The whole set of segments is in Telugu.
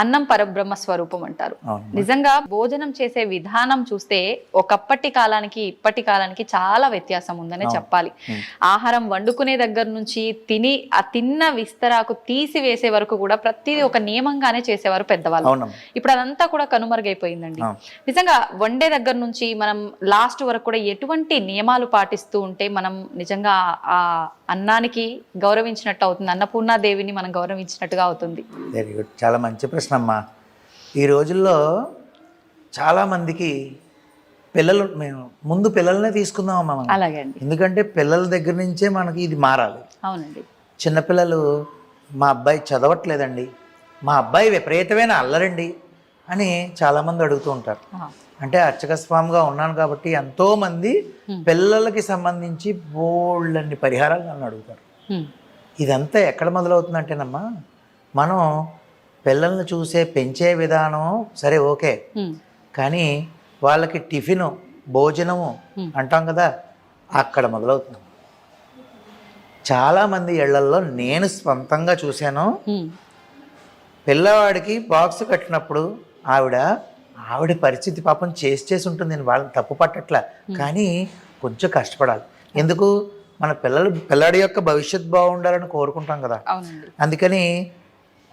అన్నం పరబ్రహ్మ స్వరూపం అంటారు. నిజంగా భోజనం చేసే విధానం చూస్తే ఒకప్పటి కాలానికి ఇప్పటి కాలానికి చాలా వ్యత్యాసం ఉందనే చెప్పాలి. ఆహారం వండుకునే దగ్గర నుంచి తిని ఆ తిన్న విస్తరాకు తీసి వేసే వరకు కూడా ప్రతిదీ ఒక నియమంగానే చేసేవారు పెద్దవాళ్ళు. ఇప్పుడు అదంతా కూడా కనుమరుగైపోయిందండి. నిజంగా వండే దగ్గర నుంచి మనం లాస్ట్ వరకు కూడా ఎటువంటి నియమాలు పాటిస్తూ ఉంటే మనం నిజంగా ఆ అన్నానికి గౌరవించినట్టు అవుతుంది అన్నపూర్ణాదేవిని మనం గౌరవించినట్టుగా అవుతుంది. వెరీ గుడ్ చాలా మంచి ప్రశ్న అమ్మా ఈ రోజుల్లో చాలామందికి పిల్లలు మేము ముందు పిల్లల్నే తీసుకుందామమ్మా మనం. అలాగే అండి. ఎందుకంటే పిల్లల దగ్గర నుంచే మనకి ఇది మారాలి. అవునండి. చిన్నపిల్లలు మా అబ్బాయి చదవట్లేదండి. మా అబ్బాయి విపరీతమైన అల్లరండి అని చాలామంది అడుగుతూ ఉంటారు. అంటే అర్చకస్వామిగా ఉన్నాను కాబట్టి ఎంతోమంది పిల్లలకి సంబంధించి బోళ్ళన్ని పరిహారాలు నన్ను అడుగుతారు. ఇదంతా ఎక్కడ మొదలవుతుందంటేనమ్మా మనం పిల్లల్ని చూసే పెంచే విధానం సరే ఓకే. కానీ వాళ్ళకి టిఫిను భోజనము. అంటాం కదా అక్కడ మొదలవుతుంది. చాలామంది ఇళ్ళల్లో నేను స్వంతంగా చూశాను. పిల్లవాడికి బాక్స్ కట్టినప్పుడు ఆవిడ ఆవిడ పరిస్థితి పాపం చేసి చేసి ఉంటుంది. నేను వాళ్ళని తప్పు పట్టట్లా. కానీ కొంచెం కష్టపడాలి. ఎందుకు? మన పిల్లలు పిల్లాడి యొక్క భవిష్యత్ బాగుండాలని కోరుకుంటాం కదా. అందుకని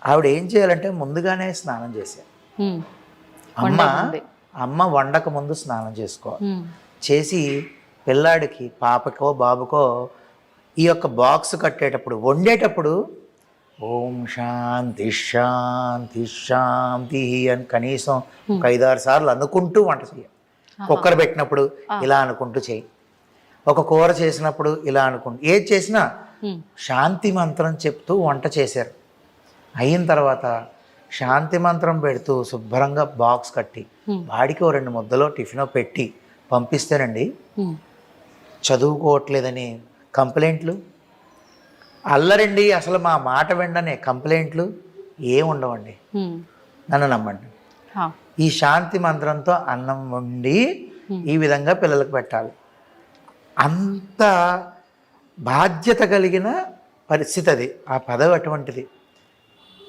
ఆవిడ ఏం చేయాలంటే ముందుగానే స్నానం చేశారు అమ్మ. అమ్మ వండక ముందు స్నానం చేసుకోవాలి. చేసి పిల్లాడికి పాపకో బాబుకో ఈ యొక్క బాక్స్ కట్టేటప్పుడు వండేటప్పుడు ఓం శాంతి శాంతి శాంతి అని కనీసం ఒక ఐదారు సార్లు అనుకుంటూ వంట చేయాలి కుక్కర్ పెట్టినప్పుడు ఇలా అనుకుంటూ చేయి ఒక కూర చేసినప్పుడు ఇలా అనుకుంటూ ఏది చేసినా శాంతి మంత్రం చెప్తూ వంట చేశారు. అయిన తర్వాత శాంతి మంత్రం పెడుతూ శుభ్రంగా బాక్స్ కట్టి వాడికి ఓ రెండు ముద్దలో టిఫిన్ పెట్టి పంపిస్తేనండి. చదువుకోవట్లేదని కంప్లైంట్లు. అల్లరండి అసలు మా మాట వెండనే కంప్లైంట్లు ఏం ఉండవండి. నన్ను నమ్మండి. ఈ శాంతి మంత్రంతో అన్నం వండి ఈ విధంగా పిల్లలకు పెట్టాలి. అంత బాధ్యత కలిగిన పరిస్థితి అది ఆ పదవి అటువంటిది.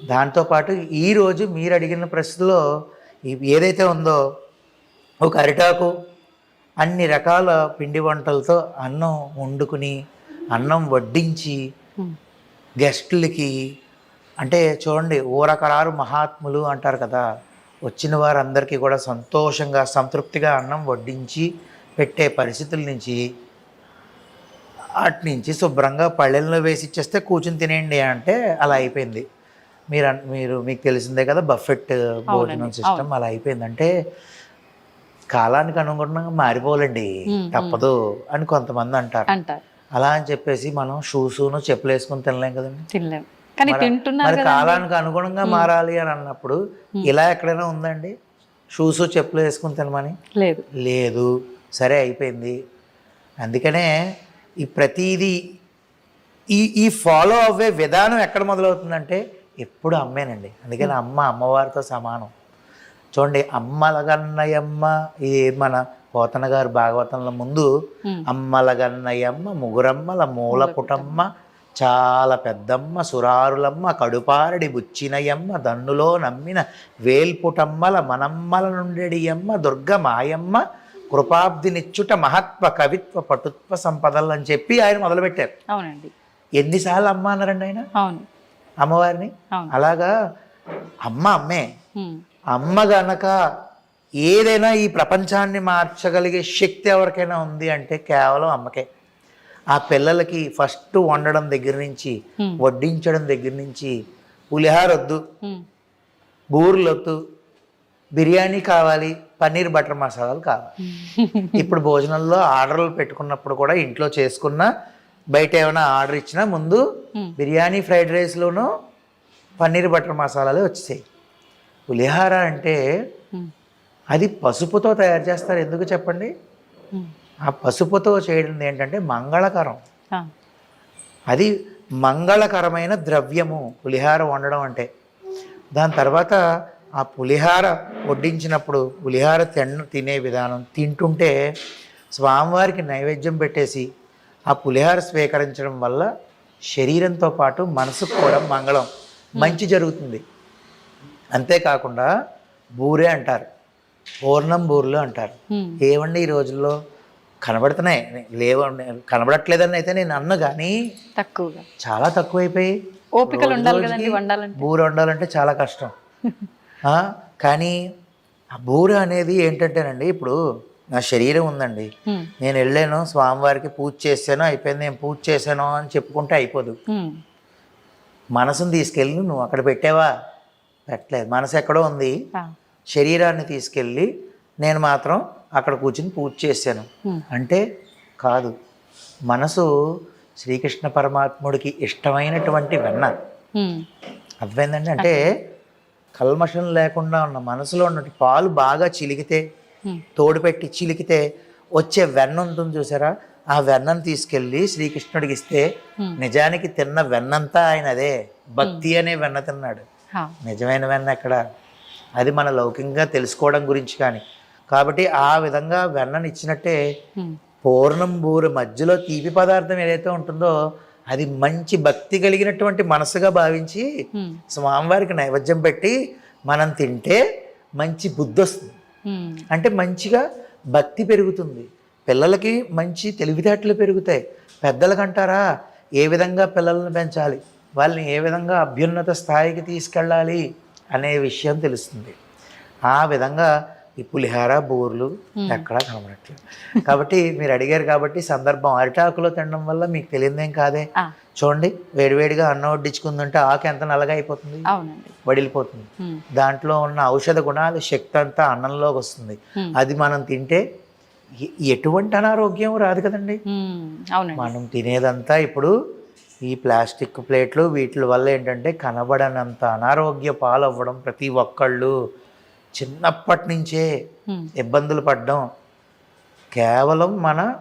దాంతోపాటు ఈరోజు మీరు అడిగిన ప్రశ్నలో ఏదైతే ఉందో ఒక అరిటాకు అన్ని రకాల పిండి వంటలతో అన్నం వండుకుని అన్నం వడ్డించి గెస్టులకి అంటే చూడండి ఊరకరారు మహాత్ములు అంటారు కదా వచ్చిన వారందరికీ కూడా సంతోషంగా సంతృప్తిగా అన్నం వడ్డించి పెట్టే పరిస్థితుల నుంచి అటు నుంచి శుభ్రంగా పళ్ళెల్లో వేసి ఇచ్చేస్తే కూర్చుని తినేయండి అంటే అలా అయిపోయింది. మీరు అన్- మీరు మీకు తెలిసిందే కదా బఫెట్ భోజనం సిస్టమ్ అలా అయిపోయింది. అంటే కాలానికి అనుగుణంగా మారిపోవాలండి. తప్పదు అని కొంతమంది అంటారు. అలా అని చెప్పేసి మనం షూసును చెప్పులు వేసుకుని తినలేం కదండి. కానీ తింటున్నారు కదా కాలానికి అనుగుణంగా మారాలి అని అన్నప్పుడు ఇలా ఎక్కడైనా ఉందండి? షూస్ చెప్పులు వేసుకుని తినమని? లేదు. లేదు. సరే అయిపోయింది. అందుకనే ఈ ప్రతిదీ ఈ ఈ ఫాలో అవ్వే విధానం ఎక్కడ మొదలవుతుందంటే ఎప్పుడు అమ్మేనండి. అందుకని అమ్మ అమ్మవారితో సమానం. చూడండి అమ్మలగన్నయమ్మ ఇది మన పోతన గారు భాగవతంలో ముందు. అమ్మలగన్నయమ్మ ముగురమ్మల మూల పుటమ్మ చాలా పెద్దమ్మ సురారులమ్మ కడుపారడి బుచ్చినయమ్మ దన్నులో నమ్మిన వేల్పుటమ్మల మనమ్మల నుండెడియమ్మ దుర్గ మాయమ్మ కృపాబ్దినిచ్చుట మహత్వ కవిత్వ పటుత్వ సంపదలు అని చెప్పి ఆయన మొదలుపెట్టారు. అవునండి. ఎన్నిసార్లు అమ్మ అన్నారండి ఆయన? అవును. అమ్మవారిని? అలాగా అమ్మ అమ్మే. అమ్మ గనక ఏదైనా ఈ ప్రపంచాన్ని మార్చగలిగే శక్తి ఎవరికైనా ఉంది అంటే కేవలం అమ్మకే. ఆ పిల్లలకి ఫస్ట్ వండడం దగ్గర నుంచి. వడ్డించడం దగ్గర నుంచి పులిహార వద్దు ఉమ్, బూరెలు వద్దు బిర్యానీ కావాలి పన్నీర్ బటర్ మసాలాలు కావాలి. ఇప్పుడు భోజనంలో ఆర్డర్లు పెట్టుకున్నప్పుడు కూడా ఇంట్లో చేసుకున్న బయట ఏమైనా ఆర్డర్ ఇచ్చినా ముందు. బిర్యానీ ఫ్రైడ్ రైస్లోనూ పన్నీర్ బటర్ మసాలాలే వచ్చేసాయి. పులిహార అంటే అది పసుపుతో తయారు చేస్తారు. ఎందుకు చెప్పండి? ఆ పసుపుతో చేయడం ఏంటంటే మంగళకరం. అది మంగళకరమైన ద్రవ్యము పులిహార వండడం అంటే. దాని తర్వాత ఆ పులిహార వడ్డించినప్పుడు పులిహార తిన్న తినే విధానం తింటుంటే స్వామివారికి నైవేద్యం పెట్టేసి ఆ పులిహార స్వీకరించడం వల్ల శరీరంతో పాటు మనసుకు కూడా మంగళం. మంచి జరుగుతుంది. అంతేకాకుండా బూరే అంటారు. పూర్ణం బూరెలు అంటారు. ఏవండి ఈ రోజుల్లో? కనబడుతున్నాయి. లేవ కనబడట్లేదని అయితే నేను అన్న కానీ తక్కువగా. చాలా తక్కువైపోయి ఓపికలు ఉండాలి వండాలంటే. బూర వండాలంటే చాలా కష్టం. కానీ ఆ బూర అనేది ఏంటంటేనండి ఇప్పుడు నా శరీరం ఉందండి. నేను వెళ్ళాను స్వామివారికి పూజ చేశాను అయిపోయింది. నేను పూజ చేశాను అని చెప్పుకుంటే అయిపోదు. మనసుని తీసుకెళ్ళి నువ్వు అక్కడ పెట్టావా? పెట్టలేదు. మనసు ఎక్కడో ఉంది. శరీరాన్ని తీసుకెళ్ళి నేను మాత్రం అక్కడ కూర్చుని పూజ చేశాను. అంటే కాదు. మనసు శ్రీకృష్ణ పరమాత్ముడికి ఇష్టమైనటువంటి వెన్న. అర్థమైందండి అంటే కల్మషం లేకుండా ఉన్న మనసులో ఉన్నట్టు పాలు బాగా చిలికితే ఉమ్, తోడు పెట్టి చిలికితే వచ్చే వెన్న ఉంటుంది చూసారా? ఆ వెన్నను తీసుకెళ్ళి శ్రీకృష్ణుడికి ఇస్తే. నిజానికి తిన్న వెన్నంతా ఆయన అదే భక్తి అనే వెన్న తిన్నాడు. నిజమైన వెన్న ఎక్కడ? అది మన లౌకికంగా తెలుసుకోవడం గురించి కానీ. కాబట్టి ఆ విధంగా వెన్నను ఇచ్చినట్టే పూర్ణం బూర మధ్యలో తీపి పదార్థం ఏదైతే ఉంటుందో అది మంచి భక్తి కలిగినటువంటి మనసుగా భావించి స్వామివారికి నైవేద్యం పెట్టి మనం తింటే మంచి బుద్ధి వస్తుంది. అంటే మంచిగా భక్తి పెరుగుతుంది. పిల్లలకి మంచి తెలివితేటలు పెరుగుతాయి. పెద్దలకంటారా ఏ విధంగా పిల్లల్ని పెంచాలి వాళ్ళని ఏ విధంగా అభ్యున్నత స్థాయికి తీసుకెళ్ళాలి అనే విషయం తెలుస్తుంది. ఆ విధంగా ఈ పులిహార బూర్లు ఎక్కడా కనబడట్లేదు. కాబట్టి మీరు అడిగారు కాబట్టి సందర్భం అరిటాకులో తినడం వల్ల మీకు తెలియదేం కాదే. చూడండి వేడివేడిగా అన్నం వడ్డించుకుందంటే ఆకు ఎంత నల్లగా అయిపోతుంది? వడిలిపోతుంది. దాంట్లో ఉన్న ఔషధ గుణాలు శక్తి అంతా అన్నంలోకి వస్తుంది. అది మనం తింటే ఎటువంటి అనారోగ్యం రాదు కదండి. మనం తినేదంతా ఇప్పుడు ఈ ప్లాస్టిక్ ప్లేట్లు వీటి వల్ల ఏంటంటే కనబడనంత అనారోగ్య పాలవ్వడం ప్రతి ఒక్కళ్ళు. చిన్నప్పటి నుంచే ఇబ్బందులు పడడం కేవలం మన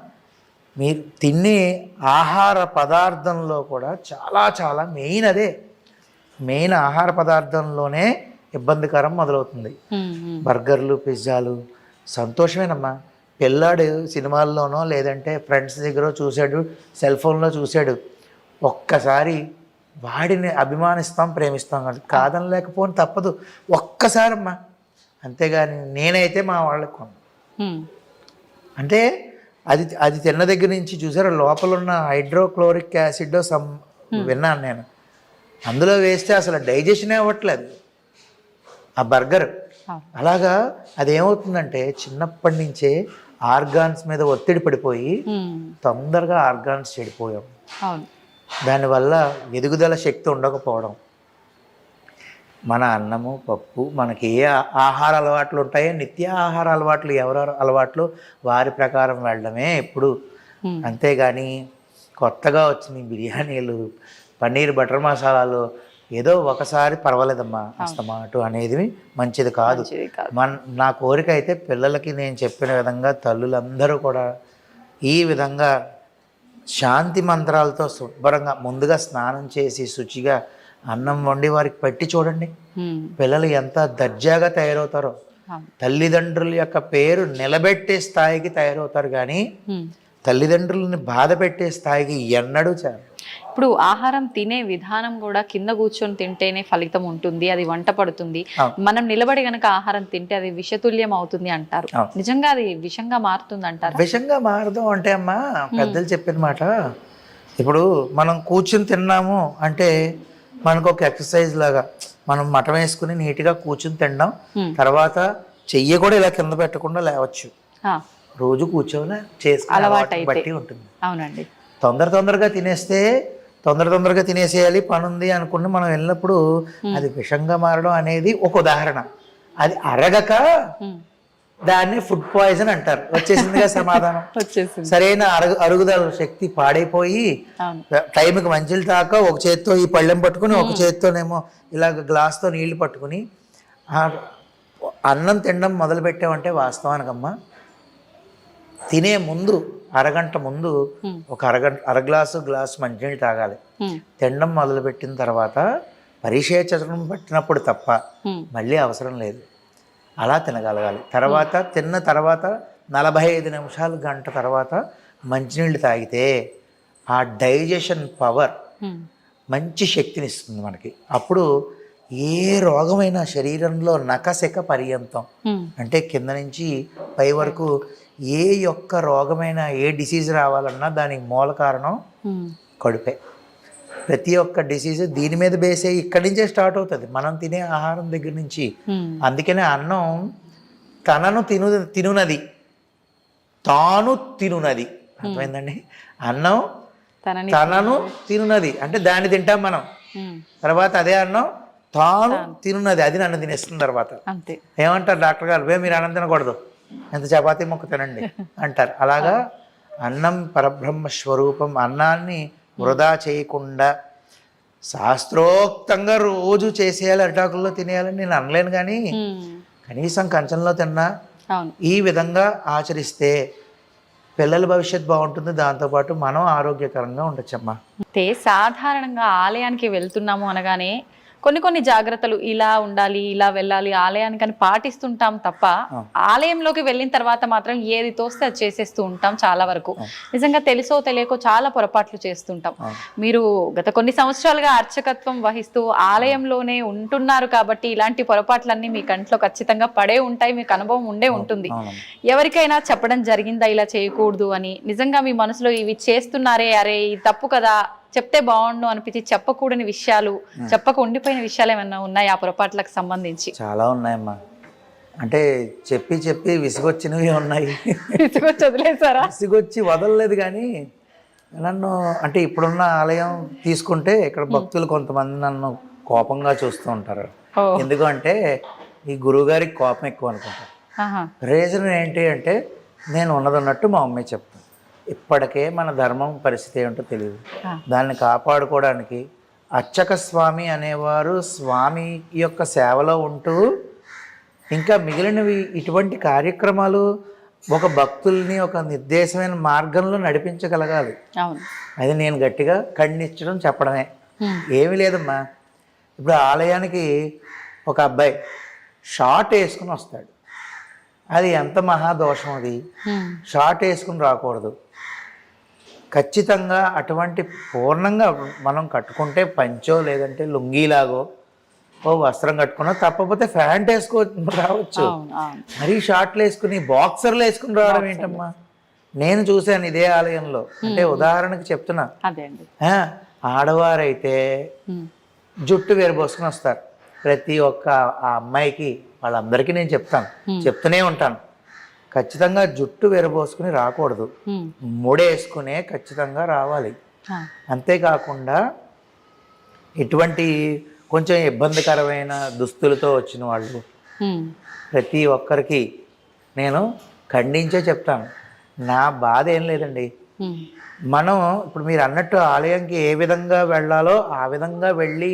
మీరు తినే ఆహార పదార్థంలో కూడా చాలా చాలా మెయిన్ అదే. మెయిన్ ఆహార పదార్థంలోనే ఇబ్బందికరం మొదలవుతుంది. బర్గర్లు పిజ్జాలు సంతోషమేనమ్మా. పిల్లాడు సినిమాల్లోనో లేదంటే ఫ్రెండ్స్ దగ్గర చూశాడు సెల్ ఫోన్లో చూశాడు. ఒక్కసారి వాడిని అభిమానిస్తాం ప్రేమిస్తాం. కాదు కాదని లేకపోతే తప్పదు. ఒక్కసారమ్మా. అంతేగాని నేనైతే మా వాళ్ళకి కొను అంటే అది అది తిన్న దగ్గర నుంచి చూసారా లోపల ఉన్న హైడ్రోక్లోరిక్ యాసిడ్ సమ్ విన్నాను నేను. అందులో వేస్తే అసలు డైజెషనే అవ్వట్లేదు. ఆ బర్గర్. అలాగా అదేమవుతుందంటే చిన్నప్పటి నుంచే ఆర్గాన్స్ మీద ఒత్తిడి పడిపోయి తొందరగా ఆర్గాన్స్ చెడిపోయాం. దానివల్ల ఎదుగుదల శక్తి ఉండకపోవడం. మన అన్నము పప్పు మనకి ఏ ఆహార అలవాట్లు ఉంటాయో నిత్య ఆహార అలవాట్లు ఎవరెవరు అలవాట్లు వారి ప్రకారం వెళ్ళడమే ఎప్పుడు. అంతేగాని కొత్తగా వచ్చిన బిర్యానీలు పన్నీర్ బటర్ మసాలాలు ఏదో ఒకసారి పర్వాలేదమ్మా అస్తమాటు అనేది మంచిది కాదు. మన నా కోరిక అయితే పిల్లలకి నేను చెప్పిన విధంగా తల్లులందరూ కూడా ఈ విధంగా శాంతి మంత్రాలతో శుభ్రంగా ముందుగా స్నానం చేసి శుచిగా అన్నం వండి వారికి పెట్టి చూడండి. పిల్లలు ఎంత దర్జాగా తయారవుతారో. తల్లిదండ్రుల యొక్క పేరు నిలబెట్టే స్థాయికి తయారవుతారు కానీ. తల్లిదండ్రులని బాధ పెట్టే స్థాయికి ఎన్నడూ చాలు ఇప్పుడు ఆహారం తినే విధానం కూడా కింద కూర్చొని తింటేనే ఫలితం ఉంటుంది అది వంట పడుతుంది. మనం నిలబడి గనక ఆహారం తింటే అది విషతుల్యం అవుతుంది అంటారు. నిజంగా అది విషంగా మారుతుంది అంటారా? విషంగా మారదు అంటే అమ్మా పెద్దలు చెప్పిన మాట ఇప్పుడు మనం కూర్చుని తిన్నాము అంటే మనకు ఒక ఎక్సర్సైజ్ లాగా. మనం మటం వేసుకుని నీట్గా కూర్చుని తినడం. తర్వాత చెయ్యి కూడా ఇలా కింద పెట్టకుండా లేవచ్చు. రోజు చేసుకునే అలవాటుని అయితే. బట్టి ఉంటుంది. అవునండి. తొందర తొందరగా తినేస్తే తొందర తొందరగా తినేసేయాలి పని ఉంది అనుకుని మనం వెళ్ళినప్పుడు అది విషంగా మారడం అనేది ఒక ఉదాహరణ. అది అరగక దాన్ని ఫుడ్ పాయిజన్ అంటారు. వచ్చేసిందిగా సమాధానం. సరైన అరుగు అరుగుదల శక్తి పాడైపోయి టైంకి మంచిలు తాక ఒక చేత్తో ఈ పళ్ళెం పట్టుకుని ఒక చేత్తోనేమో ఇలాగ గ్లాస్తో నీళ్ళు పట్టుకుని అన్నం తినడం మొదలు పెట్టామంటే వాస్తవానికమ్మా. తినే ముందు అరగంట ముందు. ఒక అరగంట అర గ్లాసు గ్లాసు మంచినీళ్ళు తాగాలి. తినడం మొదలుపెట్టిన తర్వాత పరిశేచనం పట్టినప్పుడు తప్ప మళ్ళీ అవసరం లేదు. అలా తినగలగాలి. తర్వాత తిన్న తర్వాత నలభై ఐదు నిమిషాలు గంట తర్వాత మంచినీళ్ళు తాగితే ఆ డైజెషన్ పవర్ మంచి శక్తిని ఇస్తుంది మనకి. అప్పుడు ఏ రోగమైన శరీరంలో నకశక పర్యంతం అంటే కింద నుంచి పై వరకు ఏ యొక్క రోగమైన ఏ డిసీజ్ రావాలన్నా దానికి మూల కారణం కడుపే. ప్రతి ఒక్క డిసీజ్ దీని మీద బేసే ఇక్కడి నుంచే స్టార్ట్ అవుతుంది. మనం తినే ఆహారం దగ్గర నుంచి. అందుకనే అన్నం తనను తిను తినునది. తాను తినునది. అర్థమైందండి? అన్నం తనని తనను తినునది. అంటే దాన్ని తింటాం మనం. తర్వాత అదే అన్నం తాను తినున్నది అది నన్ను తినేస్తుంది తర్వాత. ఏమంటారు డాక్టర్ గారు? వే మీరు అన్నం తినకూడదు. ఎంత చపాతీ మొక్క తినండి. అంటారు. అలాగా అన్నం పరబ్రహ్మ స్వరూపం అన్నాన్ని వృధా చేయకుండా శాస్త్రోక్తంగా రోజు చేసేయాలి అరిటాకుల్లో తినేయాలని నేను అనలేను కానీ కనీసం కంచంలో తిన్నా ఈ విధంగా ఆచరిస్తే పిల్లల భవిష్యత్ బాగుంటుంది. దాంతోపాటు మనం ఆరోగ్యకరంగా ఉండొచ్చమ్మా. అయితే సాధారణంగా ఆలయానికి వెళ్తున్నాము అనగానే కొన్ని కొన్ని జాగ్రత్తలు ఇలా ఉండాలి ఇలా వెళ్ళాలి ఆలయానికి అని పాటిస్తుంటాం తప్ప ఆలయంలోకి వెళ్ళిన తర్వాత మాత్రం ఏది తోస్తే అది చేసేస్తూ ఉంటాం చాలా వరకు. నిజంగా తెలుసో తెలియకో చాలా పొరపాట్లు చేస్తుంటాం. మీరు గత కొన్ని సంవత్సరాలుగా అర్చకత్వం వహిస్తూ ఆలయంలోనే ఉంటున్నారు కాబట్టి ఇలాంటి పొరపాట్లన్నీ మీ కంట్లో ఖచ్చితంగా పడే ఉంటాయి మీకు అనుభవం ఉండే ఉంటుంది. ఎవరికైనా చెప్పడం జరిగిందా ఇలా చేయకూడదు అని? నిజంగా మీ మనసులో ఇవి చేస్తున్నారే అరే ఇది తప్పు కదా చెప్తే బాగుండు అనిపించి చెప్పకూడని విషయాలు చెప్పక ఉండిపోయిన విషయాలు ఏమైనా ఉన్నాయి ఆ పొరపాట్లకు సంబంధించి? చాలా ఉన్నాయమ్మా. అంటే చెప్పి చెప్పి విసుగొచ్చినవి ఉన్నాయి. తీసుకొచ్చి వదిలేసారా విసుగొచ్చి వదలలేదు కానీ నన్ను అంటే ఇప్పుడున్న ఆలయం తీసుకుంటే ఇక్కడ భక్తులు కొంతమంది నన్ను కోపంగా చూస్తూ ఉంటారు. ఎందుకంటే ఈ గురువుగారికి కోపం ఎక్కువ అనుకుంటారు. రీజన్ ఏంటి అంటే నేను ఉన్నదన్నట్టు మా అమ్మాయి చెప్తాను ఇప్పటికే మన ధర్మం పరిస్థితి ఏంటో తెలియదు. దాన్ని కాపాడుకోవడానికి అర్చక స్వామి అనేవారు స్వామి యొక్క సేవలో ఉంటూ ఇంకా మిగిలినవి ఇటువంటి కార్యక్రమాలు ఒక భక్తుల్ని ఒక నిర్దేశమైన మార్గంలో నడిపించగలగాలి. అది నేను గట్టిగా ఖండించడం చెప్పడమే. ఏమీ లేదమ్మా. ఇప్పుడు ఆలయానికి ఒక అబ్బాయి షార్ట్ వేసుకుని వస్తాడు. అది ఎంత మహాదోషం అది. షార్ట్ వేసుకుని రాకూడదు. ఖచ్చితంగా అటువంటి పూర్ణంగా మనం కట్టుకుంటే పంచో లేదంటే లుంగీలాగో ఓ వస్త్రం కట్టుకున్నా తప్పకపోతే ప్యాంట్ వేసుకో రావచ్చు. మరీ షార్ట్లు వేసుకుని బాక్సర్లు వేసుకుని రావడం ఏంటమ్మా? నేను చూశాను ఇదే ఆలయంలో. అంటే ఉదాహరణకు చెప్తున్నా. ఆడవారైతే. జుట్టు వేరబోసుకుని వస్తారు. ప్రతి ఒక్క ఆ అమ్మాయికి వాళ్ళందరికీ నేను చెప్తాను చెప్తూనే ఉంటాను ఖచ్చితంగా జుట్టు వేరబోసుకుని రాకూడదు. ముడేసుకునే ఖచ్చితంగా రావాలి. అంతేకాకుండా ఇటువంటి కొంచెం ఇబ్బందికరమైన దుస్తులతో వచ్చిన వాళ్ళు. ప్రతి ఒక్కరికి నేను ఖండించే చెప్తాను నా బాధ ఏం లేదండి. మనం ఇప్పుడు మీరు అన్నట్టు ఆలయంకి ఏ విధంగా వెళ్ళాలో ఆ విధంగా వెళ్ళి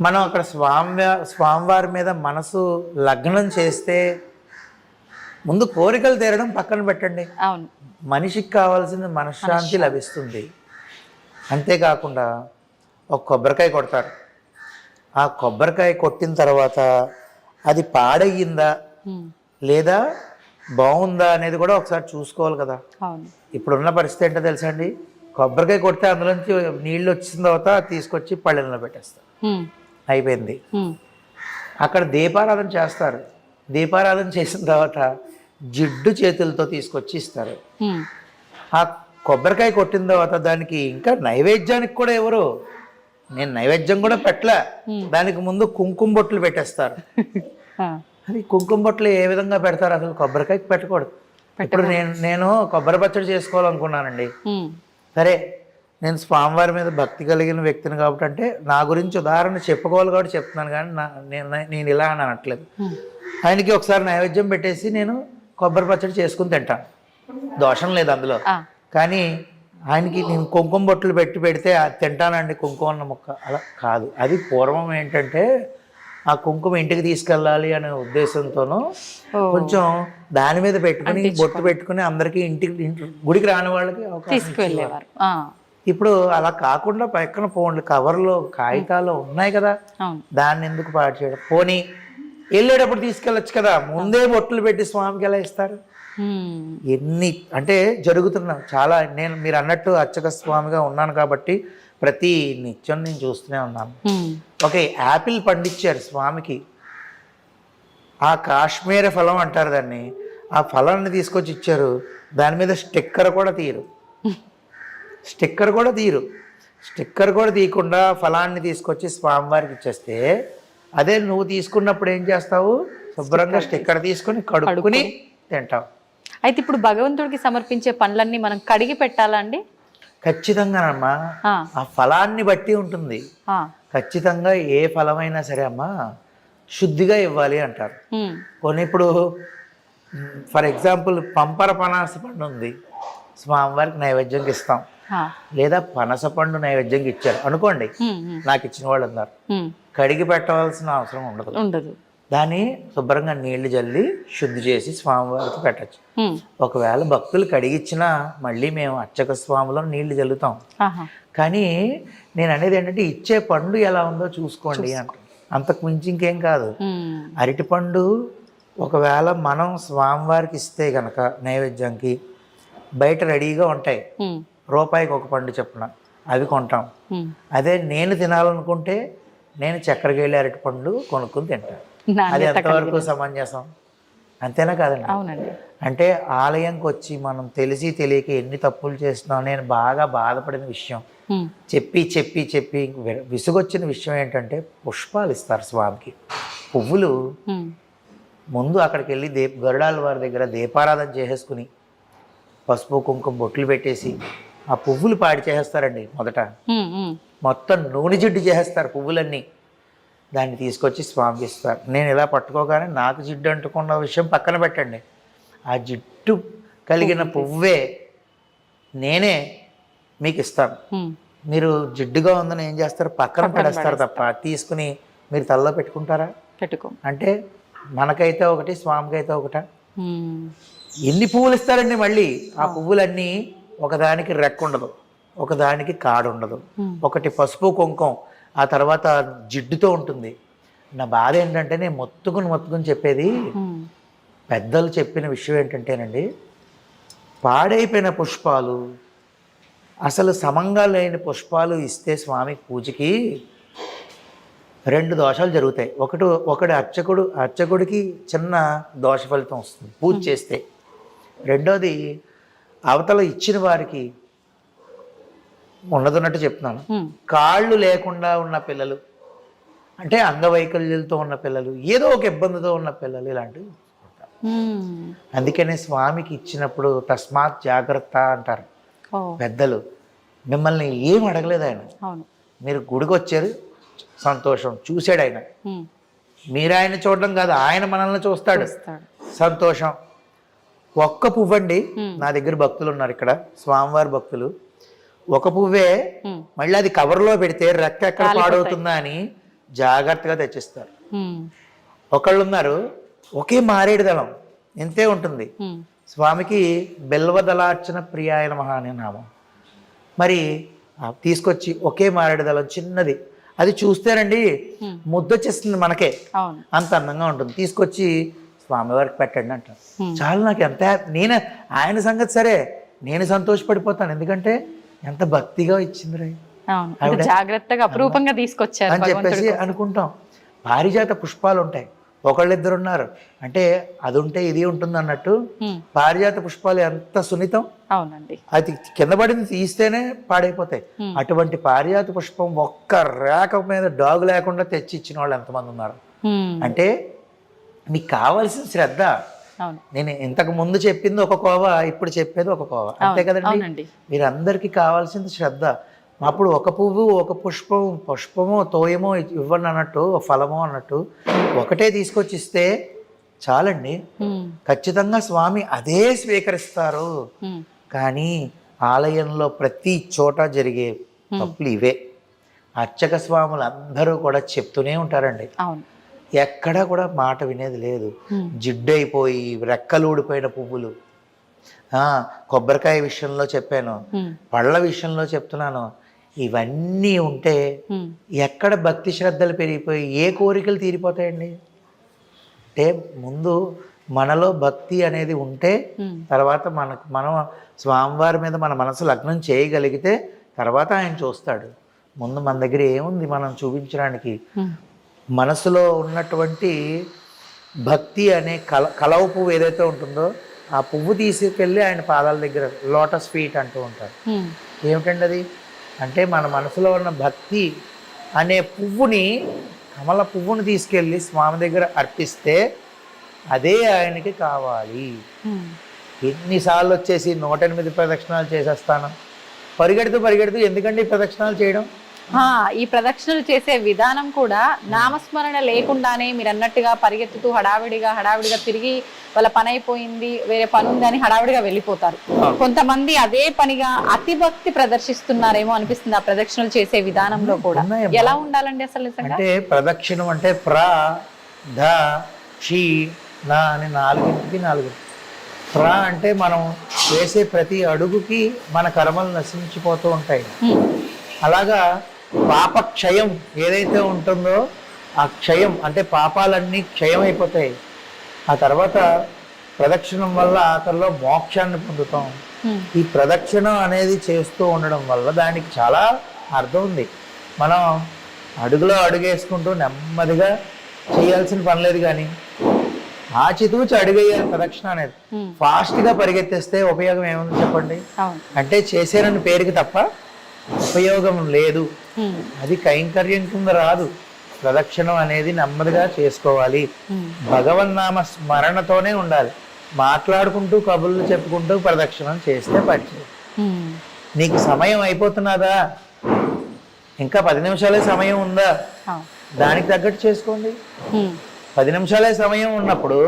మనం అక్కడ స్వామి స్వామివారి మీద మనసు లగ్నం చేస్తే ముందు కోరికలు తీరడం పక్కన పెట్టండి. అవును. మనిషికి కావాల్సిన మనశ్శాంతి లభిస్తుంది. అంతేకాకుండా ఒక కొబ్బరికాయ కొడతారు. ఆ కొబ్బరికాయ కొట్టిన తర్వాత అది పాడయ్యిందా. లేదా బాగుందా అనేది కూడా ఒకసారి చూసుకోవాలి కదా. ఇప్పుడున్న పరిస్థితి ఏంటో తెలుసా అండి? కొబ్బరికాయ కొడితే అందులోంచి నీళ్ళు వచ్చిన తర్వాత తీసుకొచ్చి పళ్ళెంలో పెట్టేస్తారు. అయిపోయింది. అక్కడ దీపారాధన చేస్తారు. దీపారాధన చేసిన తర్వాత జిడ్డు చేతులతో తీసుకొచ్చి ఇస్తారు. ఆ కొబ్బరికాయ కొట్టిన తర్వాత దానికి ఇంకా నైవేద్యానికి కూడా ఎవరు? నేను నైవేద్యం కూడా పెట్టలే. దానికి ముందు కుంకుమ బొట్లు పెట్టేస్తారు. అది కుంకుమ బొట్లు ఏ విధంగా పెడతారు? అసలు కొబ్బరికాయకి పెట్టకూడదు. ఇప్పుడు నేను నేను కొబ్బరి పచ్చడి చేసుకోవాలనుకున్నానండి. సరే నేను స్వామివారి మీద భక్తి కలిగిన వ్యక్తిని కాబట్టి అంటే నా గురించి ఉదాహరణ చెప్పుకోవాలి కాబట్టి చెప్తున్నాను కానీ నా నేను నేను ఇలా అని అనట్లేదు. ఆయనకి ఒకసారి నైవేద్యం పెట్టేసి నేను కొబ్బరి పచ్చడి చేసుకుని తింటాను దోషం లేదు అందులో. కానీ ఆయనకి నేను కుంకుమ బొట్లు పెట్టి పెడితే తింటానండి కుంకుమ అన్న ముక్క అలా కాదు అది పూర్వం ఏంటంటే ఆ కుంకుమ ఇంటికి తీసుకెళ్ళాలి అనే ఉద్దేశంతోనూ. కొంచెం దాని మీద పెట్టుకుని బొట్టు పెట్టుకుని అందరికి ఇంటికి ఇంటి గుడికి రాని వాళ్ళకి. తీసుకువెళ్ళేవారు ఇప్పుడు అలా కాకుండా పక్కన ఫోన్లు కవర్లు కాగితాలు ఉన్నాయి కదా. దాన్ని ఎందుకు పాడు చేయడం? పోనీ వెళ్ళేటప్పుడు తీసుకెళ్ళొచ్చు కదా. ముందే బొట్టులు పెట్టి స్వామికి ఎలా ఇస్తారు? ఎన్ని అంటే జరుగుతున్నాం చాలా నేను మీరు అన్నట్టు అర్చక స్వామిగా ఉన్నాను కాబట్టి ప్రతి నిత్యం నేను చూస్తూనే ఉన్నాను. ఒక యాపిల్ పండించారు స్వామికి. ఆ కాశ్మీర ఫలం అంటారు దాన్ని. ఆ ఫలాన్ని తీసుకొచ్చి ఇచ్చారు. దాని మీద స్టిక్కర్ కూడా తీయరు. స్టిక్కర్ కూడా తీయరు. స్టిక్కర్ కూడా తీయకుండా ఫలాన్ని తీసుకొచ్చి స్వామివారికి ఇచ్చేస్తే అదే నువ్వు తీసుకున్నప్పుడు ఏం చేస్తావు? శుభ్రంగా స్టిక్కర్ తీసుకొని కడుక్కుని తింటావు. అయితే ఇప్పుడు భగవంతుడికి సమర్పించే పండ్లన్నీ మనం కడిగి పెట్టాలా అండి? ఖచ్చితంగానమ్మా. ఆ, ఫలాన్ని బట్టి ఉంటుంది. ఖచ్చితంగా ఏ ఫలమైనా సరే అమ్మా శుద్ధిగా ఇవ్వాలి అంటారు. కొన్ని ఇప్పుడు ఫర్ ఎగ్జాంపుల్ పంపర పనాస పండు ఉంది. స్వామివారికి నైవేద్యంకి ఇస్తాం. లేదా పనస పండు నైవేద్యంకి ఇచ్చారు. అనుకోండి నాకు ఇచ్చిన వాళ్ళు ఉన్నారు కడిగి పెట్టవలసిన అవసరం ఉండదు. ఉండదు. దాన్ని శుభ్రంగా నీళ్ళు జల్లి శుద్ధి చేసి స్వామివారికి పెట్టచ్చు. ఒకవేళ భక్తులు కడిగిచ్చినా మళ్ళీ మేము అర్చక స్వామిలో నీళ్ళు జల్లుతాం. కానీ నేను అనేది ఏంటంటే ఇచ్చే పండు ఎలా ఉందో చూసుకోండి అంట అంతకు మించి ఇంకేం కాదు. అరటిపండు ఒకవేళ మనం స్వామివారికి ఇస్తే గనక నైవేద్యంకి బయట రెడీగా ఉంటాయి. రూపాయికి ఒక పండు చెప్పున అవి కొంటాం. అదే నేను తినాలనుకుంటే నేను చక్కెరకేళి అరటిపండు కొనుక్కుని తింటాను అది ఎంతవరకు సమంజసం? అంతేనా కాదండి? అవునండి. అంటే ఆలయంకి వచ్చి మనం తెలిసి తెలియక ఎన్ని తప్పులు చేస్తున్నాం నేను బాగా బాధపడిన విషయం. చెప్పి చెప్పి చెప్పి విసుగొచ్చిన విషయం ఏంటంటే పుష్పాలు ఇస్తారు స్వామికి. పువ్వులు ముందు అక్కడికి వెళ్ళి దీప గరుడాల వారి దగ్గర దీపారాధన చేసేసుకుని పసుపు కుంకుమ బొట్లు పెట్టేసి ఆ పువ్వులు పాడి చేసేస్తారండి మొదట. మొత్తం నూనె జిడ్డు చేసేస్తారు పువ్వులన్నీ. దాన్ని తీసుకొచ్చి స్వామికి ఇస్తారు నేను ఇలా పట్టుకోగానే నాకు జిడ్డు అంటుకున్న విషయం పక్కన పెట్టండి. ఆ జిడ్డు కలిగిన పువ్వే నేనే మీకు ఇస్తాను. మీరు జిడ్డుగా ఉందని ఏం చేస్తారు? పక్కన పడేస్తారు తప్ప. తీసుకుని మీరు తలలో పెట్టుకుంటారా? పెట్టుకో. అంటే మనకైతే ఒకటి స్వామికైతే ఒకట. ఉమ్, ఎన్ని పువ్వులు ఇస్తారండి మళ్ళీ? ఆ. పువ్వులన్నీ ఒకదానికి రెక్క ఉండదు ఒకదానికి కాడు ఉండదు. ఒకటి పసుపు కుంకం ఆ తర్వాత జిడ్డుతో ఉంటుంది. నా బాధ ఏంటంటే నేను మొత్తుకుని మొత్తుకుని చెప్పేది పెద్దలు చెప్పిన విషయం ఏంటంటేనండి పాడైపోయిన పుష్పాలు అసలు సమంగా లేని పుష్పాలు ఇస్తే స్వామి పూజకి రెండు దోషాలు జరుగుతాయి. ఒకటి ఒకటి అర్చకుడు అర్చకుడికి చిన్న దోష ఫలితం వస్తుంది పూజ చేస్తే. రెండోది అవతల ఇచ్చిన వారికి ఉన్నదన్నట్టు చెప్తున్నాను. కాళ్ళు లేకుండా ఉన్న పిల్లలు అంటే అంగవైకల్యాలతో ఉన్న పిల్లలు ఏదో ఒక ఇబ్బందితో ఉన్న పిల్లలు ఇలాంటివి. అందుకనే స్వామికి ఇచ్చినప్పుడు తస్మాత్ జాగ్రత్త అంటారు. పెద్దలు మిమ్మల్ని ఏం అడగలేదు ఆయన. మీరు గుడికి వచ్చారు సంతోషం చూశాడు ఆయన. మీరు ఆయన చూడడం కాదు ఆయన మనల్ని చూస్తాడు. సంతోషం. ఒక్క పువ్వండి. Hmm. నా దగ్గర భక్తులు ఉన్నారు ఇక్కడ. స్వామివారి భక్తులు. ఒక పువ్వే. మళ్ళీ అది కవర్లో పెడితే రెక్క ఎక్కడ పాడవుతుందా అని జాగ్రత్తగా తెచ్చిస్తారు. ఒకళ్ళు ఉన్నారు ఒకే మారేడు దళం ఇంతే ఉంటుంది. స్వామికి బెల్వదలార్చన ప్రియాయన మహా అనే నామం. మరి తీసుకొచ్చి ఒకే మారేడు దళం చిన్నది. అది చూస్తేనండి. ముద్దొచ్చేస్తుంది మనకే. అంత అందంగా ఉంటుంది. తీసుకొచ్చి స్వామివారికి పెట్టండి Hmm. చాలా నాకు ఎంత నేను ఆయన సంగతి సరే నేను సంతోషపడిపోతాను. ఎందుకంటే ఎంత భక్తిగా ఇచ్చింది రే. అంటే జాగ్రత్తగా అపురూపంగా తీసుకొచ్చారు అని చెప్పేసి అనుకుంటాం. పారిజాత పుష్పాలు ఉంటాయి. ఒకళ్ళిద్దరు ఉన్నారు. అంటే అది ఉంటే ఇది ఉంటుంది అన్నట్టు పారిజాత పుష్పాలు ఎంత సున్నితం? అవునండి. అది కింద పడింది తీస్తేనే పాడైపోతాయి. అటువంటి పారిజాత పుష్పం ఒక్క రేఖ మీద డాగు లేకుండా తెచ్చి ఇచ్చిన వాళ్ళు ఎంతమంది ఉన్నారు? అంటే మీకు కావాల్సిన శ్రద్ధ. నేను ఇంతకు ముందు చెప్పింది ఒక కోవ ఇప్పుడు చెప్పేది ఒక కోవ. అంతే కదండి? మీరందరికీ కావాల్సింది శ్రద్ధ. అప్పుడు ఒక పువ్వు ఒక పుష్పం పుష్పమో తోయమో ఇవ్వండి అన్నట్టు ఫలమో అన్నట్టు ఒకటే తీసుకొచ్చి ఇస్తే చాలండి ఖచ్చితంగా స్వామి అదే స్వీకరిస్తారు. కానీ ఆలయంలో ప్రతి చోట జరిగే తప్పులు ఇవే. అర్చక స్వాములు అందరూ కూడా చెప్తూనే ఉంటారండి. అవును. ఎక్కడా కూడా మాట వినేది లేదు హ్మ్. జిడ్డు అయిపోయి రెక్కలు ఊడిపోయిన పువ్వులు ఆ, కొబ్బరికాయ విషయంలో చెప్పాను. పళ్ళ విషయంలో చెప్తున్నాను ఇవన్నీ ఉంటే. ఎక్కడ భక్తి శ్రద్ధలు పెరిగిపోయి ఏ కోరికలు తీరిపోతాయండి అంటే ముందు మనలో భక్తి అనేది ఉంటే. తర్వాత మనకు మనం స్వామివారి మీద మన మనసు లగ్నం చేయగలిగితే తర్వాత ఆయన చూస్తాడు ముందు మన దగ్గర ఏముంది మనం చూపించడానికి. మనసులో ఉన్నటువంటి భక్తి అనే కల కలవ పువ్వు ఏదైతే ఉంటుందో ఆ పువ్వు తీసుకెళ్ళి ఆయన పాదాల దగ్గర లోటస్ ఫీట్ అంటూ ఉంటారు. ఏమిటండి అది? అంటే మన మనసులో ఉన్న భక్తి అనే పువ్వుని కమల పువ్వుని తీసుకెళ్ళి స్వామి దగ్గర అర్పిస్తే అదే ఆయనకి కావాలి. ఎన్నిసార్లు వచ్చేసి నూట ఎనిమిది ప్రదక్షిణాలు చేసేస్తాను. పరిగెడుతూ పరిగెడుతూ ఎందుకండి ప్రదక్షిణాలు చేయడం? ఈ ప్రదక్షిణలు చేసే విధానం కూడా నామస్మరణ లేకుండానే మీరు అన్నట్టుగా పరిగెత్తుతూ హడావిడిగా హడావిడిగా తిరిగి వాళ్ళ పని అయిపోయింది వేరే పని ఉందని హడావిడిగా వెళ్ళిపోతారు. కొంతమంది అదే పనిగా అతి భక్తి ప్రదర్శిస్తున్నారేమో అనిపిస్తుంది ఆ ప్రదక్షిణలు చేసే విధానంలో కూడా. ఎలా ఉండాలండి అసలు అంటే ప్రదక్షిణం అంటే ప్ర ధ షీ నా అని నాలుగింటికి నాలుగు. ప్ర అంటే మనం వేసే ప్రతి అడుగుకి మన కర్మలు నశించిపోతూ ఉంటాయి. అలాగా పాప క్షయం ఏదైతే ఉంటుందో ఆ క్షయం అంటే పాపాలన్నీ క్షయం అయిపోతాయి ఆ తర్వాత ప్రదక్షిణం వల్ల ఆఖరిలో మోక్షాన్ని పొందుతాం. ఈ ప్రదక్షిణం అనేది చేస్తూ ఉండడం వల్ల దానికి చాలా అర్థం ఉంది. మనం అడుగులో అడుగేసుకుంటూ నెమ్మదిగా చేయాల్సిన పని లేదు కానీ ఆచితూచి అడుగేయాలి ప్రదక్షిణ అనేది. ఫాస్ట్గా పరిగెత్తేస్తే ఉపయోగం ఏముంది చెప్పండి? అంటే చేసేనని పేరుకి తప్ప ఉపయోగం లేదు. అది కైంకర్యం కింద రాదు ప్రదక్షిణం అనేది నెమ్మదిగా చేసుకోవాలి హ్మ్. భగవన్నామ స్మరణతోనే ఉండాలి మాట్లాడుకుంటూ కబుర్లు చెప్పుకుంటూ ప్రదక్షిణం చేస్తే హ్మ్. నీకు సమయం అయిపోతున్నదా ఇంకా పది నిమిషాలే సమయం ఉందా. దానికి తగ్గట్టు చేసుకోండి. పది నిమిషాలే సమయం ఉన్నప్పుడు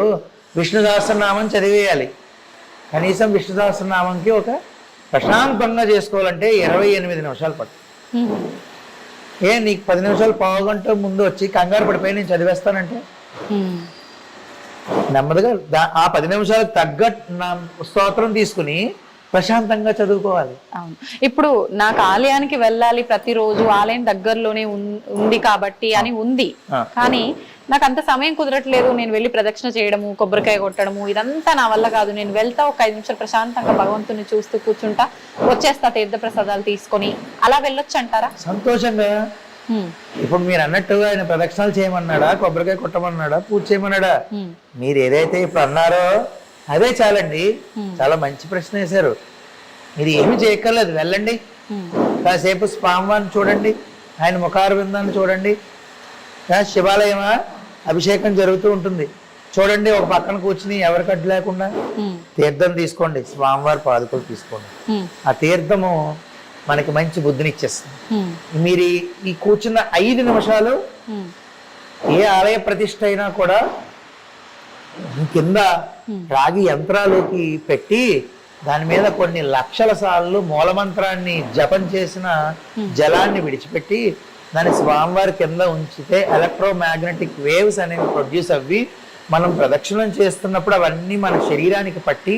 విష్ణు సహస్రనామం చదివేయాలి కనీసం విష్ణు సహస్రనామంకి ఒక ప్రశాంతంగా చేసుకోవాలంటే ఇరవై ఎనిమిది నిమిషాలు పడుతుంది హ్మ్. ఏ నీకు పది నిమిషాలు పావు గంట ముందు వచ్చి కంగారు పడిపోయి నేను చదివేస్తానంటే. నెమ్మదిగా ఆ పది నిమిషాలకు తగ్గట్టు నా స్తోత్రం తీసుకుని ప్రశాంతంగా చదువుకోవాలి. అవును. ఇప్పుడు నాకు ఆలయానికి వెళ్ళాలి ప్రతిరోజు ఆలయం దగ్గరలోనే ఉంది కాబట్టి అని ఉంది. కానీ నాకు అంత సమయం కుదరట్లేదు నేను వెళ్ళి ప్రదక్షిణ చేయడము కొబ్బరికాయ కొట్టడము ఇదంతా నా వల్ల కాదు. నేను వెళ్తా ఒక ఐదు నిమిషాలు ప్రశాంతంగా భగవంతుని చూస్తూ కూర్చుంటా వచ్చేస్తా తీర్థ ప్రసాదాలు తీసుకొని. అలా వెళ్ళొచ్చు అంటారా సంతోషంగా. ఇప్పుడు మీరు అన్నట్టు ఆయన ప్రదక్షిణాలు చేయమన్నాడా కొబ్బరికాయ కొట్టమన్నాడా పూజ చేయమన్నాడా. మీరు ఏదైతే ఇప్పుడు అన్నారో అదే చాలండి చాలా మంచి ప్రశ్న వేశారు మీరు ఏమి చేయక్కర్లేదు వెళ్ళండి. కాసేపు స్వామివారిని చూడండి ఆయన ముఖార విందాన్ని చూడండి ఆ, శివాలయమా అభిషేకం జరుగుతూ ఉంటుంది చూడండి ఒక పక్కన కూర్చుని ఎవరికి అడ్డు లేకుండా. తీర్థం తీసుకోండి స్వామివారి పాదుకలు తీసుకోండి. ఆ తీర్థము మనకి మంచి బుద్ధిని ఇచ్చేస్తుంది. మీరు ఈ- కూర్చున్న ఐదు నిమిషాలు. ఏ ఆలయ ప్రతిష్ట అయినా కూడా కింద రాగి యంత్రాలోకి పెట్టి దాని మీద కొన్ని లక్షల సార్లు మూలమంత్రాన్ని జపం చేసిన జలాన్ని విడిచిపెట్టి దాన్ని స్వామివారి కింద ఉంచితే ఎలక్ట్రోమాగ్నెటిక్ వేవ్స్ అనేవి ప్రొడ్యూస్ అవ్వి మనం ప్రదక్షిణం చేస్తున్నప్పుడు అవన్నీ మన శరీరానికి పట్టి.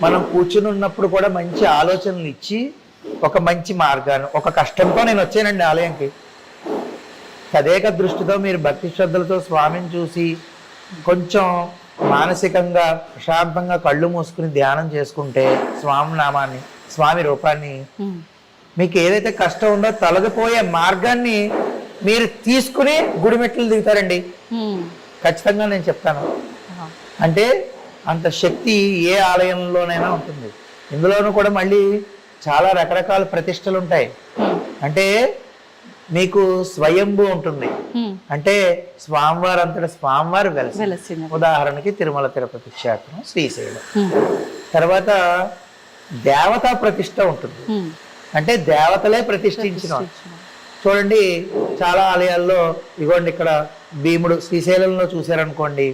మనం కూర్చుని ఉన్నప్పుడు కూడా మంచి ఆలోచనలు ఇచ్చి ఒక మంచి మార్గాన్ని ఒక కష్టంతో నేను వచ్చానండి ఆలయంకి తదేక దృష్టితో మీరు భక్తి శ్రద్ధలతో స్వామిని చూసి కొంచెం మానసికంగా ప్రశాంతంగా కళ్ళు మూసుకుని ధ్యానం చేసుకుంటే స్వామి నామాన్ని స్వామి రూపాన్ని. మీకు ఏదైతే కష్టం ఉందో తొలగిపోయే మార్గాన్ని మీరు తీసుకుని గుడిమెట్లు దిగుతారండి. ఖచ్చితంగా నేను చెప్తాను. అంటే అంత శక్తి ఏ ఆలయంలోనైనా ఉంటుంది ఇందులోనూ కూడా మళ్ళీ చాలా రకరకాల ప్రతిష్టలు ఉంటాయి. అంటే మీకు స్వయంభూ ఉంటుంది. అంటే స్వామివారు అంతటా స్వామివారు వెలసి ఉదాహరణకి తిరుమల తిరుపతి క్షేత్రం శ్రీశైలం. తర్వాత దేవతా ప్రతిష్ట ఉంటుంది. అంటే దేవతలే ప్రతిష్ఠించిన చూడండి చాలా ఆలయాల్లో ఇగోండి ఇక్కడ భీముడు శ్రీశైలంలో చూశారనుకోండి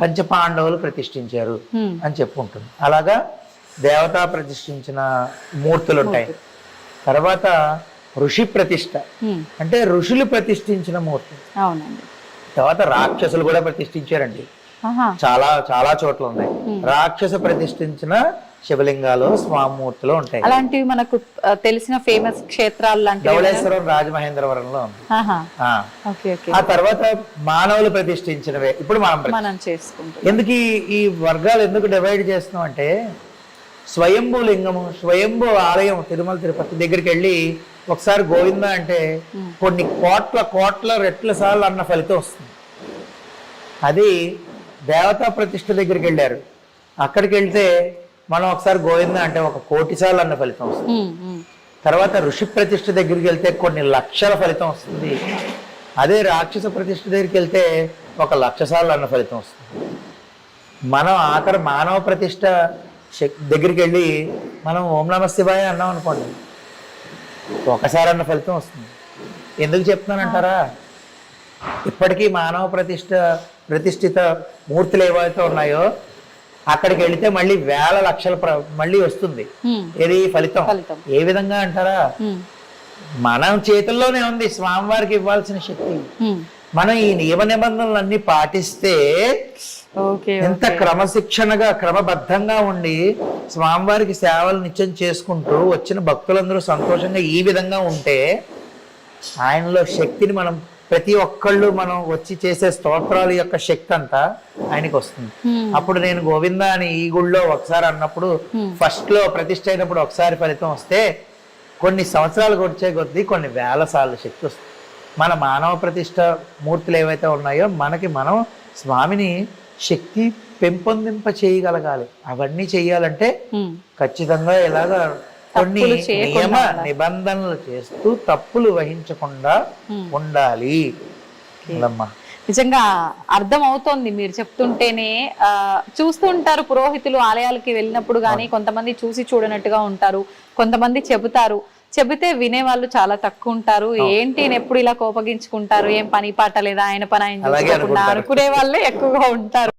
పంచపాండవులు ప్రతిష్ఠించారు. అని చెప్పుకుంటుంది అలాగా దేవతా ప్రతిష్ఠించిన మూర్తులు. ఉంటాయి తర్వాత ఋషి ప్రతిష్ట. అంటే ఋషులు ప్రతిష్ఠించిన మూర్తి. అవునండి. తర్వాత రాక్షసులు కూడా ప్రతిష్ఠించారండి. చాలా చాలా చోట్ల ఉన్నాయి. రాక్షస ప్రతిష్ఠించిన శివలింగాలు స్వామూర్తులు ఉంటాయి. అలాంటివి మనకు తెలిసిన ఫేమస్ క్షేత్రాలు ధవళేశ్వరం రాజమహేంద్రవరంలో ఉంది. ఆ. తర్వాత మానవులు ప్రతిష్ఠించినవే. ఇప్పుడు మనం చేసుకుంటాం ఎందుకు ఈ- ఈ వర్గాలు ఎందుకు డివైడ్ చేస్తున్నాం అంటే స్వయంభూ లింగము స్వయంభూ ఆలయం తిరుమల తిరుపతి దగ్గరికి వెళ్ళి ఒకసారి గోవింద అంటే కొన్ని కోట్ల కోట్ల రెట్ల సార్లు అన్న ఫలితం వస్తుంది. అది దేవతా ప్రతిష్ఠ దగ్గరికి వెళ్ళారు. అక్కడికి వెళ్తే మనం ఒకసారి గోవింద అంటే ఒక కోటి సార్లు అన్న ఫలితం వస్తుంది. తర్వాత ఋషి ప్రతిష్ఠ దగ్గరికి వెళ్తే కొన్ని లక్షల ఫలితం వస్తుంది. అదే రాక్షస ప్రతిష్ఠ దగ్గరికి వెళ్తే ఒక లక్ష సార్లు అన్న ఫలితం వస్తుంది. మనం ఆఖరి మానవ ప్రతిష్ఠ శక్- దగ్గరికి వెళ్ళి మనం ఓం నమ శివాయ అన్నాం అనుకోండి. ఒకసారి అన్న ఫలితం వస్తుంది. ఎందుకు చెప్తున్నానంటారా? ఇప్పటికీ మానవ ప్రతిష్ఠ ప్రతిష్ఠిత మూర్తులు ఏవైతే ఉన్నాయో అక్కడికి వెళితే మళ్ళీ వేల లక్షల మళ్ళీ వస్తుంది. ఏది ఫలితం. ఏ విధంగా అంటారా? మనం చేతుల్లోనే ఉంది. స్వామివారికి ఇవ్వాల్సిన శక్తి. మనం ఈ నియమ నిబంధనలన్నీ పాటిస్తే ఎంత క్రమశిక్షణగా క్రమబద్ధంగా ఉండి స్వామివారికి సేవలు నిత్యం చేసుకుంటూ వచ్చిన భక్తులందరూ సంతోషంగా ఈ విధంగా ఉంటే ఆయనలో శక్తిని మనం ప్రతి ఒక్కళ్ళు మనం వచ్చి చేసే స్తోత్రాల యొక్క శక్తి అంతా ఆయనకి వస్తుంది. అప్పుడు నేను గోవింద అని ఈ గుళ్ళో ఒకసారి అన్నప్పుడు ఫస్ట్లో ప్రతిష్ఠ అయినప్పుడు ఒకసారి ఫలితం వస్తే కొన్ని సంవత్సరాలు వచ్చే కొద్దీ కొన్ని వేల సార్లు శక్తి వస్తుంది. మన మానవ ప్రతిష్ట మూర్తులు ఏవైతే ఉన్నాయో మనకి మనం స్వామిని శక్తి పెంపొందింప చేయగలగాలి అవన్నీ చేయాలంటే. ఖచ్చితంగా ఇలాగ కొన్ని నియమ నిబంధనలు చేస్తూ తప్పులు వహించకుండా ఉండాలి. నిజంగా అర్థం అవుతోంది మీరు చెప్తుంటేనే. ఆ, చూస్తూ ఉంటారు పురోహితులు ఆలయాలకి వెళ్ళినప్పుడు కానీ కొంతమంది చూసి చూడనట్టుగా ఉంటారు. కొంతమంది చెబుతారు. చెబితే వినేవాళ్ళు చాలా తక్కువ ఉంటారు. ఏంటి ఈయన ఎప్పుడు ఇలా కోపగించుకుంటారు? ఏం పని పాట లేదా? ఆయన పని ఆయన. అనుకునే వాళ్ళే ఎక్కువగా ఉంటారు.